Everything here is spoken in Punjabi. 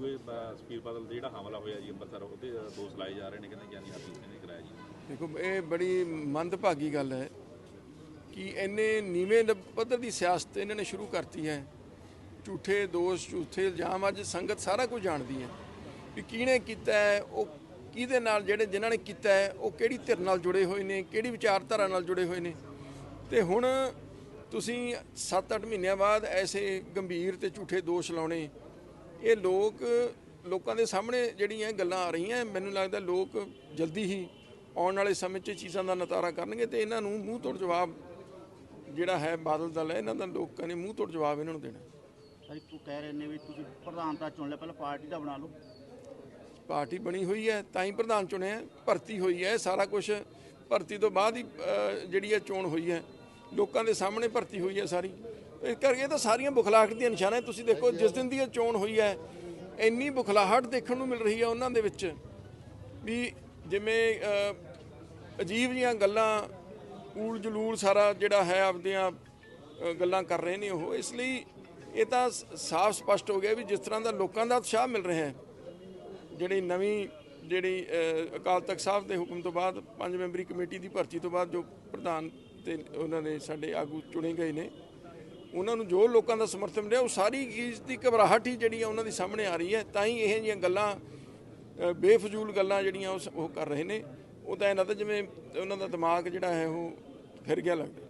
ਦੂਏ ਬ- ਸੁਖਬੀਰ ਦੇ ਜਿਹੜਾ ਹਮਲਾ ਹੋਇਆ ਜੀ ਅੰਮ੍ਰਿਤਸਰ, ਉਹਦੇ ਦੋਸ਼ ਲਾਏ ਜਾ ਰਹੇ ਨੇ, ਕਹਿੰਦੇ ਗਿਆਨੀ ਹਰਪ੍ਰੀਤ ਨੇ ਕਰਾਇਆ ਜੀ। ਦੇਖੋ, ਇਹ ਬੜੀ ਮੰਦਭਾਗੀ ਗੱਲ ਹੈ ਕਿ ਇੰਨੇ ਨੀਵੇਂ ਪੱਧਰ ਦੀ ਸਿਆਸਤ ਇਹਨਾਂ ਨੇ ਸ਼ੁਰੂ ਕਰਤੀ ਹੈ। ਝੂਠੇ ਦੋਸ਼, ਝੂਠੇ ਇਲਜ਼ਾਮ, ਅੱਜ ਸੰਗਤ ਸਾਰਾ ਕੁਝ ਜਾਣਦੀ ਹੈ ਕਿ ਕਿਹਨੇ ਕੀਤਾ ਹੈ, ਉਹ ਕਿਹਦੇ ਨਾਲ, ਜਿਹੜੇ ਜਿਨ੍ਹਾਂ ਨੇ ਕੀਤਾ ਹੈ, ਉਹ ਕਿਹੜੀ ਧਿਰ ਨਾਲ ਜੁੜੇ ਹੋਏ ਨੇ, ਕਿਹੜੀ ਵਿਚਾਰਧਾਰਾ ਨਾਲ ਜੁੜੇ ਹੋਏ ਨੇ। ਤੇ ਹੁਣ ਤੁਸੀਂ 7-8 ਮਹੀਨਿਆਂ ਬਾਅਦ ਐਸੇ ਗੰਭੀਰ ਤੇ ਝੂਠੇ ਦੋਸ਼ ਲਾਉਣੇ ਇਹ ਲੋਕ ਲੋਕਾਂ ਦੇ ਸਾਹਮਣੇ ਜਿਹੜੀਆਂ ਗੱਲਾਂ ਆ ਰਹੀਆਂ ਮੈਨੂੰ ਲੱਗਦਾ ਲੋਕ ਜਲਦੀ ਹੀ ਆਉਣ ਵਾਲੇ ਸਮੇਂ 'ਚ ਚੀਜ਼ਾਂ ਦਾ ਨਤਾਰਾ ਕਰਨਗੇ ਤੇ ਇਹਨਾਂ ਨੂੰ ਮੂੰਹ ਤੋੜ ਜਵਾਬ ਜਿਹੜਾ ਹੈ ਬਾਦਲ ਦਲ ਹੈ ਇਹਨਾਂ ਦਾ ਲੋਕਾਂ ਨੇ ਮੂੰਹ ਤੋੜ ਜਵਾਬ ਇਹਨਾਂ ਨੂੰ ਦੇਣਾ। ਸਰ ਤੂੰ ਕਹਿ ਰਹੇ ਨੇ ਵੀ ਤੁਸੀਂ ਪ੍ਰਧਾਨ ਤਾਂ ਚੁਣ ਲਿਆ ਪਹਿਲਾਂ ਪਾਰਟੀ ਦਾ ਬਣਾ ਲਓ। ਪਾਰਟੀ ਬਣੀ ਹੋਈ ਹੈ ਤਾਂ ਹੀ ਪ੍ਰਧਾਨ ਚੁਣਿਆ ਹੈ, ਭਰਤੀ ਹੋਈ ਹੈ ਸਾਰਾ ਕੁਝ ਭਰਤੀ ਤੋਂ ਬਾਅਦ ਹੀ ਜਿਹੜੀ ਹੈ ਚੋਣ ਹੋਈ ਹੈ ਲੋਕਾਂ ਦੇ ਸਾਹਮਣੇ ਭਰਤੀ ਹੋਈ ਹੈ ਸਾਰੀ। ਇਸ ਕਰਕੇ ਤਾਂ ਸਾਰੀਆਂ ਬੁਖਲਾਹਟ ਦੀਆਂ ਨਿਸ਼ਾਨਾਂ। ਤੁਸੀਂ ਦੇਖੋ ਜਿਸ ਦਿਨ ਦੀ ਇਹ ਚੋਣ ਹੋਈ ਹੈ ਇੰਨੀ ਬੁਖਲਾਹਟ ਦੇਖਣ ਨੂੰ ਮਿਲ ਰਹੀ ਹੈ ਉਹਨਾਂ ਦੇ ਵਿੱਚ ਵੀ ਜਿਵੇਂ ਅਜੀਬ ਜੀਆਂ ਗੱਲਾਂ ਊਲ ਜਲੂਲ ਸਾਰਾ ਜਿਹੜਾ ਹੈ ਆਪਦੀਆਂ ਗੱਲਾਂ ਕਰ ਰਹੇ ਨੇ ਉਹ ਇਸ ਲਈ ਇਹ ਤਾਂ ਸਾਫ਼ ਸਪਸ਼ਟ ਹੋ ਗਿਆ ਵੀ ਜਿਸ ਤਰ੍ਹਾਂ ਦਾ ਲੋਕਾਂ ਦਾ ਉਤਸ਼ਾਹ ਮਿਲ ਰਿਹਾ ਹੈ ਜਿਹੜੀ ਨਵੀਂ ਜਿਹੜੀ ਅਕਾਲ ਤਖਤ ਸਾਹਿਬ ਦੇ ਹੁਕਮ ਤੋਂ ਬਾਅਦ ਪੰਜ ਮੈਂਬਰੀ ਕਮੇਟੀ ਦੀ ਭਰਤੀ ਤੋਂ ਬਾਅਦ ਜੋ ਪ੍ਰਧਾਨ ਤੇ ਉਹਨਾਂ ਦੇ ਸਾਡੇ ਆਗੂ ਚੁਣੇ ਗਏ ਨੇ ਉਹਨਾਂ ਨੂੰ ਜੋ ਲੋਕਾਂ ਦਾ ਸਮਰਥਨ ਮਿਲਿਆ, ਉਹ ਸਾਰੀ ਚੀਜ਼ ਦੀ ਘਬਰਾਹਟ ਹੀ ਜਿਹੜੀ ਆ ਉਹਨਾਂ ਦੀ ਸਾਹਮਣੇ ਆ ਰਹੀ ਹੈ। ਤਾਂ ਹੀ ਇਹ ਜਿਹੀਆਂ ਗੱਲਾਂ ਬੇਫਜ਼ੂਲ ਗੱਲਾਂ ਜਿਹੜੀਆਂ ਉਸ- ਉਹ ਕਰ ਰਹੇ ਨੇ। ਉਹ ਤਾਂ ਇਹਨਾਂ ਦਾ ਜਿਵੇਂ ਉਹਨਾਂ ਦਾ ਦਿਮਾਗ ਜਿਹੜਾ ਹੈ, ਉਹ ਫਿਰ ਗਿਆ ਲੱਗਦਾ।